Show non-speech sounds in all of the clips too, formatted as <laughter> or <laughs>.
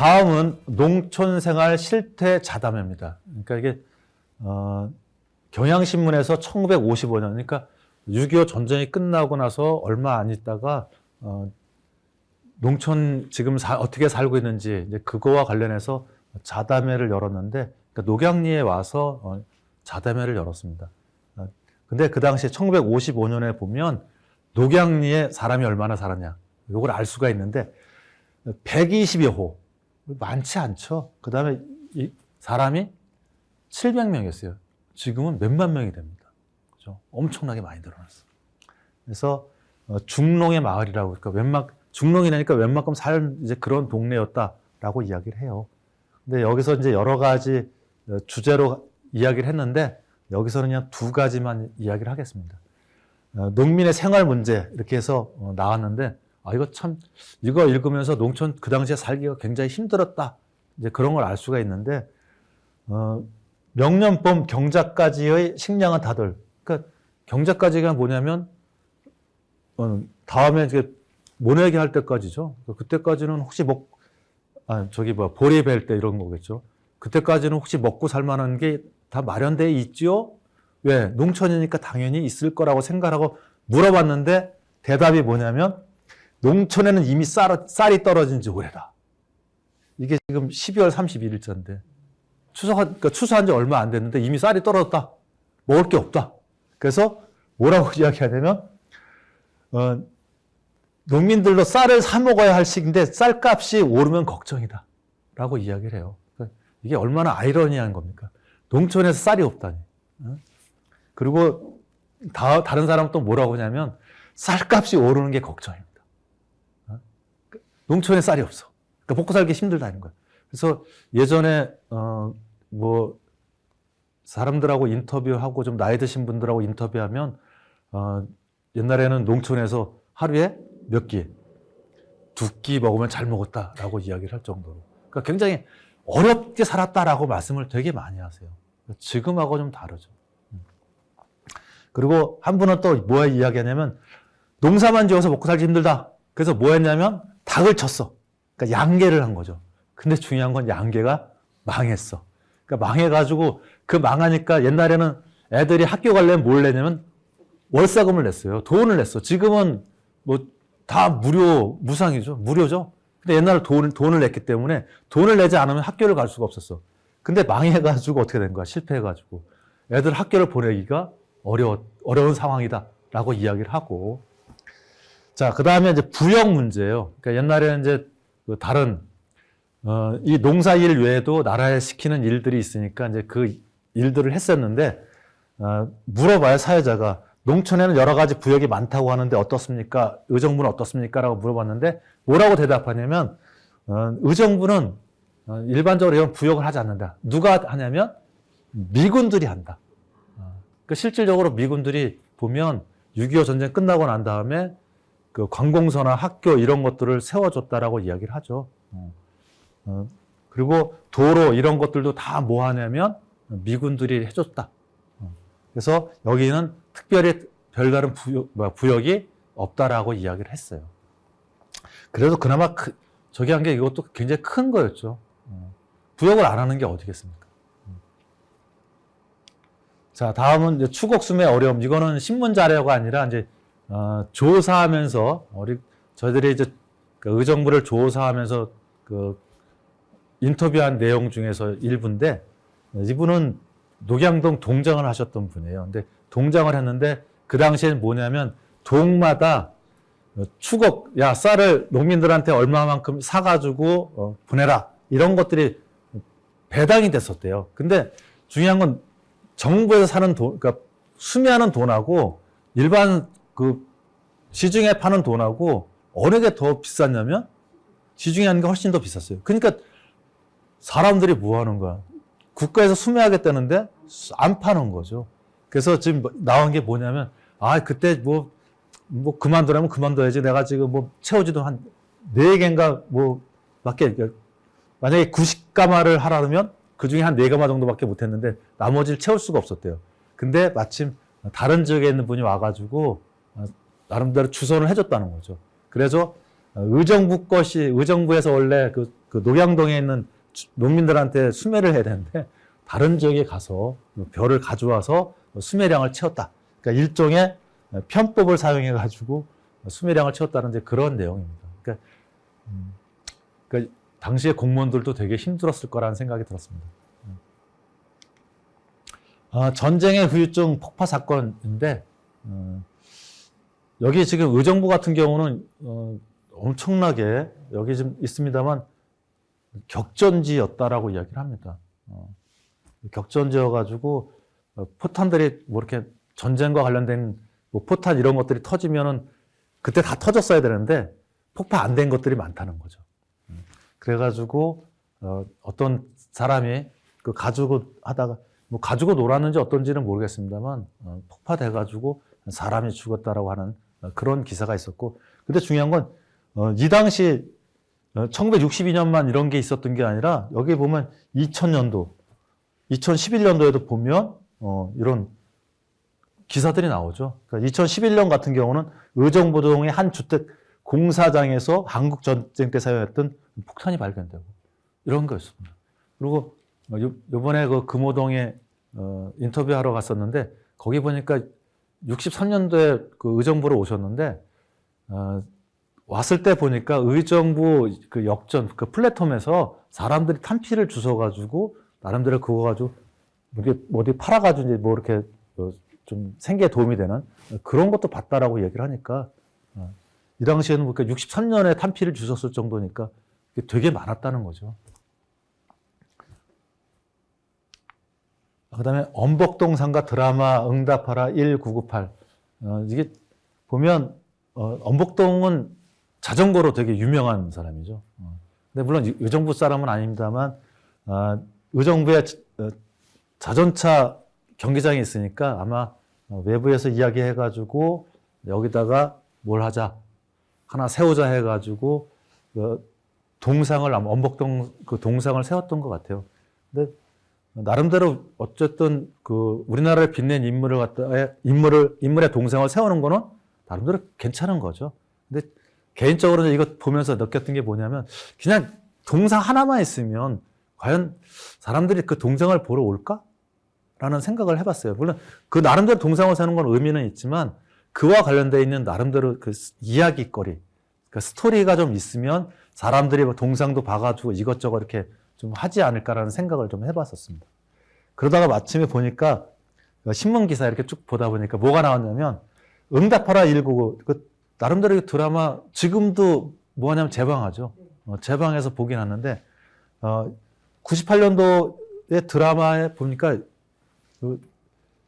어, 다음은 농촌생활 실태 자담회입니다. 그러니까 이게 어, 경향신문에서 1955년, 그러니까 6.25 전쟁이 끝나고 나서 얼마 안 있다가 어, 농촌 지금 사- 어떻게 살고 있는지 이제 그거와 관련해서 자담회를 열었는데 그러니까 녹양리에 와서 어, 자담회를 열었습니다. 어, 근데 그 당시에 1955년에 보면 녹양리에 사람이 얼마나 살았냐 이걸 알 수가 있는데 120여 호 많지 않죠. 그 다음에 이 사람이 700명이었어요. 지금은 몇만 명이 됩니다. 그죠? 엄청나게 많이 늘어났어. 그래서 어, 중농의 마을이라고 그러니까 웬만 중농이라니까 웬만큼 살 이제 그런 동네였다라고 이야기를 해요. 근데 여기서 이제 여러 가지 어, 주제로 이야기를 했는데 여기서는 그냥 두 가지만 이야기를 하겠습니다. 어, 농민의 생활 문제 이렇게 해서 어, 나왔는데 아 이거 참 이거 읽으면서 농촌 그 당시에 살기가 굉장히 힘들었다 이제 그런 걸 알 수가 있는데 어, 명년범 경작까지의 식량은 다들 그러니까 경작까지가 뭐냐면 어, 다음에 이제 모내기 할 때까지죠. 그러니까 그때까지는 혹시 먹, 아, 저기 뭐, 보리 벨 때 이런 거겠죠. 그때까지는 혹시 먹고 살 만한 게 다 마련돼 있죠? 왜? 농촌이니까 당연히 있을 거라고 생각하고 물어봤는데 대답이 뭐냐면 농촌에는 이미 쌀, 쌀이 떨어진 지 오래다. 이게 지금 12월 31일자인데 추석, 그러니까 추수한 지 얼마 안 됐는데 이미 쌀이 떨어졌다. 먹을 게 없다. 그래서 뭐라고 <laughs> 이야기하냐면, 어, 농민들도 쌀을 사 먹어야 할 시기인데 쌀값이 오르면 걱정이다. 라고 이야기를 해요. 이게 얼마나 아이러니한 겁니까? 농촌에서 쌀이 없다니. 어? 그리고 다, 다른 사람 또 뭐라고 하냐면 쌀값이 오르는 게 걱정입니다. 어? 농촌에 쌀이 없어. 그러니까 먹고 살기 힘들다는 거야. 그래서 예전에 어, 뭐 사람들하고 인터뷰하고 좀 나이 드신 분들하고 인터뷰하면 어, 옛날에는 농촌에서 하루에 몇 끼, 두 끼 먹으면 잘 먹었다라고 이야기를 할 정도로. 그러니까 굉장히 어렵게 살았다라고 말씀을 되게 많이 하세요. 지금하고 좀 다르죠. 음. 그리고 한 분은 또 뭐야 이야기하냐면 농사만 지어서 먹고 살기 힘들다. 그래서 뭐 했냐면 닭을 쳤어. 그러니까 양계를 한 거죠. 근데 중요한 건 양계가 망했어. 그러니까 망해가지고 그 망하니까 옛날에는 애들이 학교 가려면 뭘 내냐면 월세금을 냈어요. 돈을 냈어. 지금은 뭐 다 무료, 무상이죠. 무료죠. 근데 옛날에 돈, 돈을 냈기 때문에 돈을 내지 않으면 학교를 갈 수가 없었어. 근데 망해가지고 어떻게 된 거야? 실패해가지고. 애들 학교를 보내기가 어려워, 어려운 상황이다 라고 이야기를 하고. 자, 그 다음에 이제 부역 문제예요. 그러니까 옛날에는 이제 그 다른, 어, 이 농사 일 외에도 나라에 시키는 일들이 있으니까 이제 그 일들을 했었는데, 어, 물어봐요, 사회자가. 농촌에는 여러 가지 부역이 많다고 하는데 어떻습니까? 의정부는 어떻습니까? 라고 물어봤는데 뭐라고 대답하냐면 어, 의정부는 어, 일반적으로 이런 부역을 하지 않는다. 누가 하냐면 미군들이 한다. 어, 그 실질적으로 미군들이 보면 6.25 전쟁 끝나고 난 다음에 그 관공서나 학교 이런 것들을 세워줬다라고 이야기를 하죠. 어, 어, 그리고 도로 이런 것들도 다 뭐 하냐면 미군들이 해줬다. 어, 그래서 여기는 특별히 별다른 부역, 뭐야, 부역 이 없다라고 이야기를 했어요. 그래도 그나마 크, 저기 한 게 이것도 굉장히 큰 거였죠. 어, 부역을 안 하는 게 어디겠습니까? 음. 자, 다음은 추곡숨의 어려움. 이거는 신문 자료가 아니라 이제 어, 조사하면서 우리 저희들이 이제 그 의정부를 조사하면서 그 인터뷰한 내용 중에서 일부인데 이분은 녹양동 동장을 하셨던 분이에요. 근데 동장을 했는데 그 당시에는 뭐냐면 동마다 추곡, 야 쌀을 농민들한테 얼마만큼 사가지고 어, 보내라 이런 것들이 배당이 됐었대요. 근데 중요한 건 정부에서 사는 돈, 그러니까 수매하는 돈하고 일반 그 시중에 파는 돈하고 어느 게 더 비쌌냐면 시중에 하는 게 훨씬 더 비쌌어요. 그러니까 사람들이 뭐 하는 거야? 국가에서 수매하겠다는데 안 파는 거죠. 그래서 지금 나온 게 뭐냐면 아 그때 뭐 뭐 그만두라면 그만둬야지 내가 지금 뭐 채우지도 한 네 개인가 뭐 밖에 만약에 90가마를 하라면 그 중에 한 4가마 정도밖에 못 했는데 나머지를 채울 수가 없었대요. 근데 마침 다른 지역에 있는 분이 와가지고 나름대로 주선을 해줬다는 거죠. 그래서 어, 의정부 것이 의정부에서 원래 그, 그 녹양동에 있는 주- 농민들한테 수매를 해야 되는데 다른 지역에 가서 그 벼를 가져와서 수매량을 채웠다. 그러니까 일종의 편법을 사용해 가지고 수매량을 채웠다는 그런 내용입니다. 그러니까, 음, 그러니까 당시에 공무원들도 되게 힘들었을 거라는 생각이 들었습니다. 음. 아, 전쟁의 후유증 폭파 사건인데 어, 여기 지금 의정부 같은 경우는 어, 엄청나게 여기 지금 있습니다만 격전지였다라고 이야기를 합니다. 어, 격전지여가지고 어, 포탄들이 뭐 이렇게 전쟁과 관련된 뭐 포탄 이런 것들이 터지면은 그때 다 터졌어야 되는데 폭파 안 된 것들이 많다는 거죠. 음, 그래가지고 어, 어떤 사람이 그 가지고 하다가 뭐 가지고 놀았는지 어떤지는 모르겠습니다만 어, 폭파돼가지고 사람이 죽었다라고 하는 어, 그런 기사가 있었고 근데 중요한 건 어, 이 당시 1962년만 이런 게 있었던 게 아니라 여기 보면 2000년도, 2011년도에도 보면 어, 이런 기사들이 나오죠. 그러니까 2011년 같은 경우는 의정부동의 한 주택 공사장에서 한국 전쟁 때 사용했던 폭탄이 발견되고 이런 거였습니다. 그리고 어, 요- 요번에 그 금호동에 어, 인터뷰하러 갔었는데 거기 보니까 63년도에 그 의정부로 오셨는데 어, 왔을 때 보니까 의정부 그 역전 그 플랫폼에서 사람들이 탄피를 주워가지고 나름대로 그거 가지고 뭐 어디 팔아가지고 이제 뭐 이렇게 어, 좀 생계에 도움이 되는 그런 것도 봤다라고 얘기를 하니까 어, 이 당시에는 보니까 63년에 탄피를 주셨을 정도니까 되게 많았다는 거죠. 그다음에 엄복동 상가 드라마 응답하라 1998 어, 이게 보면 어, 엄복동은 자전거로 되게 유명한 사람이죠. 어. 근데 물론 이- 의정부 사람은 아닙니다만 아, 의정부에 자- 어, 자전차 경기장이 있으니까 아마 어, 외부에서 이야기해가지고 여기다가 뭘 하자 하나 세우자 해가지고 그 동상을 엄복동 그 동상을 세웠던 것 같아요. 근데 나름대로 어쨌든 그 우리나라를 빛낸 인물을 갖다 인물을 인물의 동상을 세우는 거는 나름대로 괜찮은 거죠. 근데 개인적으로 이거 보면서 느꼈던 게 뭐냐면 그냥 동상 하나만 있으면 과연 사람들이 그 동상을 보러 올까? 라는 생각을 해봤어요. 물론 그 나름대로 동상을 세우는 건 의미는 있지만 그와 관련되어 있는 나름대로 그 이야기거리, 그 스토리가 좀 있으면 사람들이 뭐 동상도 봐가지고 이것저것 이렇게 좀 하지 않을까라는 생각을 좀 해봤었습니다. 그러다가 마침에 보니까 그 신문 기사 이렇게 쭉 보다 보니까 뭐가 나왔냐면 응답하라 199. 그 나름대로 이 드라마 지금도 뭐 하냐면 재방하죠. 어, 재방해서 보긴 하는데 어, 98년도의 드라마에 보니까 그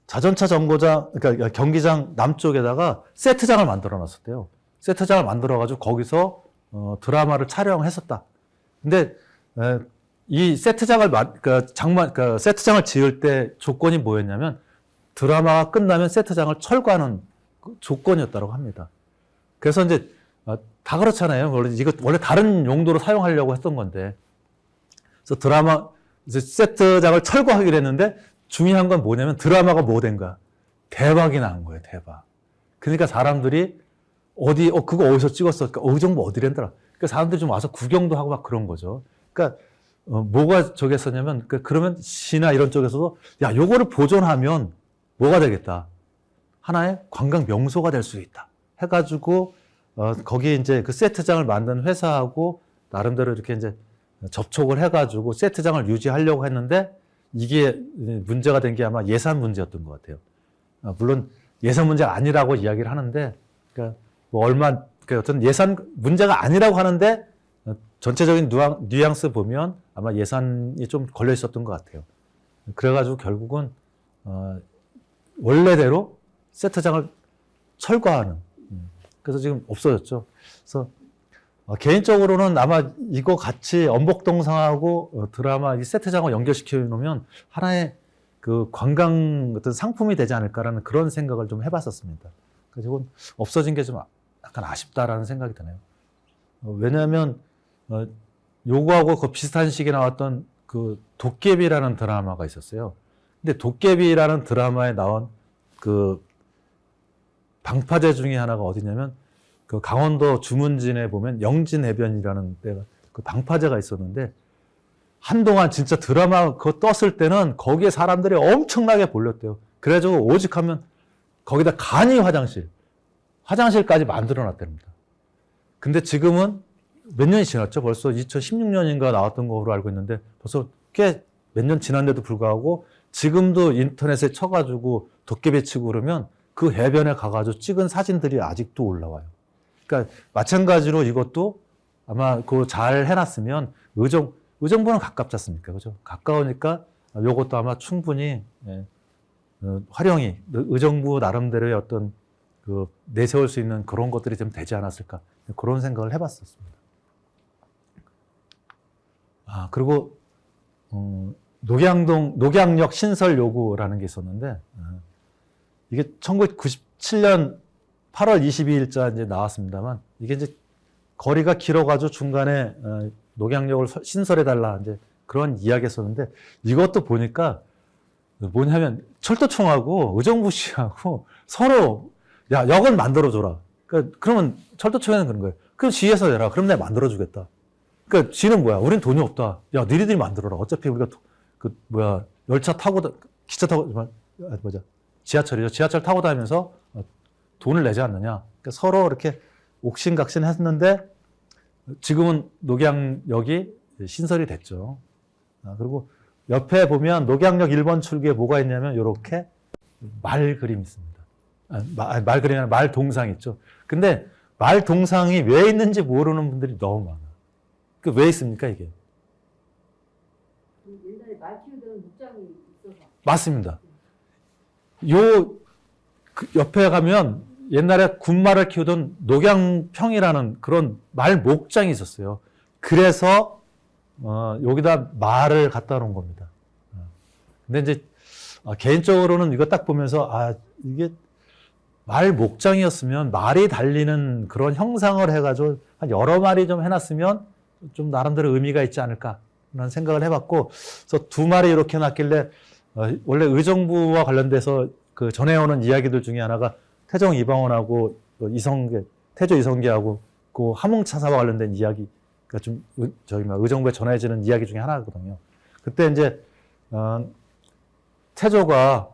자전차 정거장 그러니까 경기장 남쪽에다가 세트장을 만들어 놨었대요. 세트장을 만들어 가지고 거기서 어, 드라마를 촬영했었다. 근데 에, 이 세트장을 마, 그 장만 그 세트장을 지을 때 조건이 뭐였냐면 드라마가 끝나면 세트장을 철거하는 그 조건이었다고 합니다. 그래서 이제 어, 다 그렇잖아요. 원래 이거 원래 다른 용도로 사용하려고 했던 건데. 그래서 드라마 세트장을 철거하기로 했는데 중요한 건 뭐냐면 드라마가 뭐된 거야. 대박이 난 거예요. 대박. 그러니까 사람들이 어디 어 그거 어디서 찍었어? 그러니까 어, 의정부 어디랜더라. 그러니까 사람들이 좀 와서 구경도 하고 막 그런 거죠. 그러니까 어, 뭐가 저겠었냐면 그, 그러면 시나 이런 쪽에서도 야 요거를 보존하면 뭐가 되겠다. 하나의 관광 명소가 될 수 있다. 해가지고 어, 거기에 이제 그 세트장을 만든 회사하고 나름대로 이렇게 이제 접촉을 해가지고 세트장을 유지하려고 했는데 이게 문제가 된 게 아마 예산 문제였던 것 같아요. 아, 물론 예산 문제가 아니라고 이야기를 하는데, 그러니까 뭐 얼마 그 어떤 예산 문제가 아니라고 하는데 어, 전체적인 누앙, 뉘앙 스 보면 아마 예산이 좀 걸려 있었던 것 같아요. 그래가지고 결국은 어, 원래대로 세트장을 철거하는. 음, 그래서 지금 없어졌죠. 그래서 어, 개인적으로는 아마 이거 같이 엄복동상하고 어, 드라마 이 세트장을 연결시켜 놓으면 하나의 그 관광 어떤 상품이 되지 않을까라는 그런 생각을 좀 해봤었습니다. 그래서 이건 없어진 게 좀 약간 아쉽다라는 생각이 드네요. 어, 왜냐하면 어, 요거하고 그 비슷한 시기에 나왔던 그 도깨비라는 드라마가 있었어요. 근데 도깨비라는 드라마에 나온 그 방파제 중에 하나가 어디냐면 그 강원도 주문진에 보면 영진해변이라는 데가 그 방파제가 있었는데 한동안 진짜 드라마 그거 떴을 때는 거기에 사람들이 엄청나게 몰렸대요. 그래가지고 오직 하면 거기다 간이 화장실, 화장실까지 만들어 놨답니다. 근데 지금은 몇 년이 지났죠? 벌써 2016년인가 나왔던 거로 알고 있는데 벌써 꽤 몇 년 지난데도 불구하고 지금도 인터넷에 쳐가지고 도깨비 치고 그러면 그 해변에 가가지고 찍은 사진들이 아직도 올라와요. 그러니까 마찬가지로 이것도 아마 그 잘 해놨으면 의정 의정부는 가깝지 않습니까? 그죠? 가까우니까 요것도 아마 충분히 예, 어, 활용이 의정부 나름대로의 어떤 그 내세울 수 있는 그런 것들이 좀 되지 않았을까 그런 생각을 해봤었습니다. 아 그리고 어, 녹양동 녹양역 신설 요구라는 게 있었는데 어, 이게 1997년 8월 22일자 이제 나왔습니다만 이게 이제 거리가 길어가지고 중간에 어, 녹양역을 서- 신설해달라 이제 그런 이야기 했었는데 이것도 보니까 뭐냐면 철도청하고 의정부시하고 서로 야 역을 만들어줘라. 그러니까 그러면 철도청에는 그런 거예요. 그럼 지에서 내라. 그럼 내가 만들어주겠다. 그러니까 지는 뭐야? 우린 돈이 없다. 야 니네들이 만들어라. 어차피 우리가 도- 그 뭐야 열차 타고 다- 기차 타고 아, 뭐자 지하철이죠. 지하철 타고 다니면서 어, 돈을 내지 않느냐. 그러니까 서로 이렇게 옥신각신 했는데 지금은 녹양역이 신설이 됐죠. 아, 그리고 옆에 보면 녹양역 1번 출구에 뭐가 있냐면 이렇게 말 그림이 있습니다. 아, 마- 아니, 말 그림이 아니라 말 동상 있죠. 근데 말 동상이 왜 있는지 모르는 분들이 너무 많아. 그 왜 있습니까 이게? 그 옛날에 말 키우던 목장이 있어서 맞습니다. 요, 그 옆에 가면 옛날에 군말을 키우던 녹양평이라는 그런 말 목장이 있었어요. 그래서, 어, 여기다 말을 갖다 놓은 겁니다. 어. 근데 이제, 아, 개인적으로는 이거 딱 보면서, 아, 이게 말 목장이었으면 말이 달리는 그런 형상을 해가지고 한 여러 마리 좀 해놨으면 좀 나름대로 의미가 있지 않을까. 라는 생각을 해봤고, 그래서 두 마리 이렇게 놨길래 어, 원래 의정부와 관련돼서 그 전해오는 이야기들 중에 하나가 태종 이방원하고 그 이성계, 태조 이성계하고 그 함흥차사와 관련된 이야기가 좀 의- 저기 막 의정부에 전해지는 이야기 중에 하나거든요. 그때 이제 어, 태조가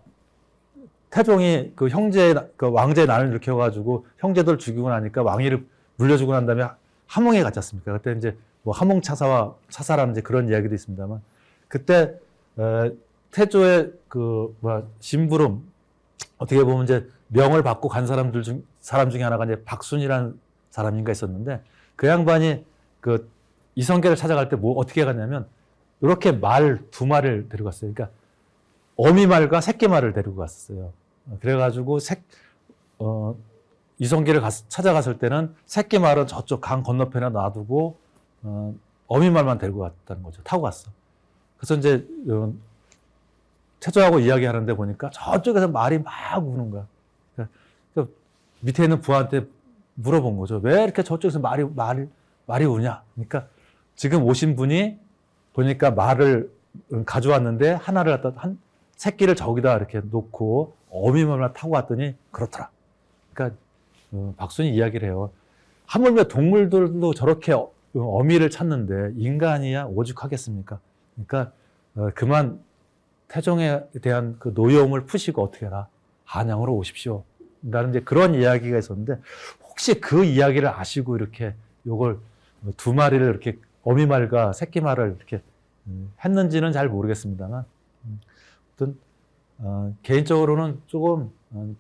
태종이 그 형제 그 왕제 난을 일으켜 가지고 형제들 죽이고 나니까 왕위를 물려주고 난 다음에 함흥에 갔지 않습니까? 그때 이제 뭐 함흥차사와 차사라는 이제 그런 이야기도 있습니다만 그때 에, 태조의 그 뭐야 심부름 어떻게 보면 이제 명을 받고 간 사람들 중 사람 중에 하나가 이제 박순이라는 사람인가 있었는데 그 양반이 그 이성계를 찾아갈 때 뭐 어떻게 갔냐면 이렇게 말 두 마리를 데리고 갔어요. 그러니까 어미 말과 새끼 말을 데리고 갔었어요. 어, 그래가지고 새, 어, 이성계를 갔- 찾아갔을 때는 새끼 말은 저쪽 강 건너편에 놔두고 어, 어미 말만 데리고 갔다는 거죠. 타고 갔어. 그래서 이제 어, 태조하고 이야기하는데 보니까 저쪽에서 말이 막 우는 거야. 그러니까 그 밑에 있는 부하한테 물어본 거죠. 왜 이렇게 저쪽에서 말이 말이 말이 우냐? 그러니까 지금 오신 분이 보니까 말을 가져왔는데 하나를 갖다 한 새끼를 저기다 이렇게 놓고 어미말만 타고 왔더니 그렇더라. 그러니까 어, 박순이 이야기를 해요. 하물며 동물들도 저렇게 어- 어미를 찾는데 인간이야 오죽하겠습니까? 그러니까 어, 그만 태종에 대한 그 노여움을 푸시고 어떻게 해라 한양으로 오십시오. 라는 이제 그런 이야기가 있었는데 혹시 그 이야기를 아시고 이렇게 요걸 두 마리를 이렇게 어미 말과 새끼 말을 이렇게 음, 했는지는 잘 모르겠습니다만 음, 아무튼 어, 개인적으로는 조금 어,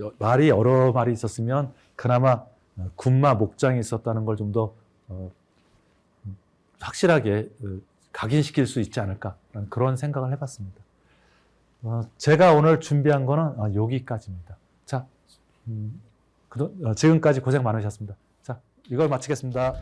여- 말이 여러 마리 있었으면 그나마 어, 군마 목장이 있었다는 걸 좀더 어, 음, 확실하게 어, 각인시킬 수 있지 않을까라는 그런 생각을 해봤습니다. 어, 제가 오늘 준비한 거는 아, 여기까지입니다. 자, 음, 어, 지금까지 고생 많으셨습니다. 자, 이걸 마치겠습니다.